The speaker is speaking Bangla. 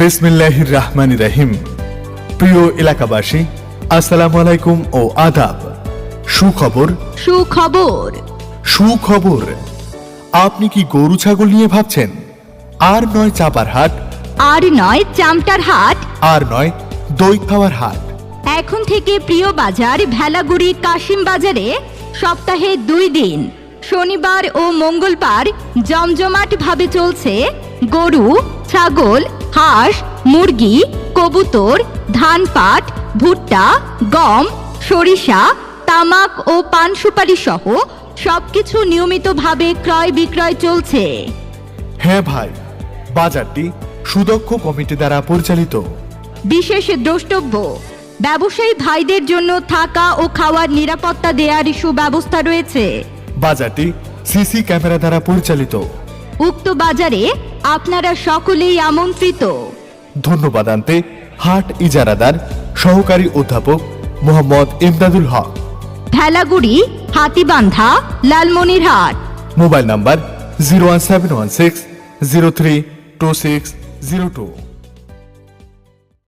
বিসমিল্লাহির রহমান রহিম প্রিয় এলাকাবাসী আসসালামু আলাইকুম ও আদাব। সুখবর? সুখবর। সুখবর। আপনি কি গরু ছাগল নিয়ে ভাবছেন? আর নয় চাপার হাট? আর নয় চামটার হাট? আর নয় দই খাওয়ার হাট? এখন থেকে প্রিয় বাজার ভেলাগুড়ি কাশিম বাজারে সপ্তাহে দুই দিন শনিবার ও মঙ্গলবার জমজমাট ভাবে চলছে গরু ছাগল হাঁস মুরগি কবুতর ধান পাট ভুট্টা গম সরিষা তামাক ও পান সুপারি সহ সবকিছু নিয়মিতভাবে ক্রয় বিক্রয় চলছে। হ্যাঁ ভাই বাজারটি সুদক্ষ কমিটি দ্বারা পরিচালিত। বিশেষ দ্রষ্টব্য ব্যবসায়ী ভাইদের জন্য থাকা ও খাওয়ার নিরাপত্তা দেওয়ার সুব্যবস্থা রয়েছে। বাজারটি সিসি ক্যামেরা দ্বারা পরিচালিত। উক্ত বাজারে আপনারা সকলেই আমন্ত্রিত। ধন্যবাদ আনতে হাট ইজারাদার সহকারী অধ্যাপক Mohammad Imdadul Haque. Velaguri Hatibandha Lalmonirhat. Mobile number zero one seven one six zero three two six zero two.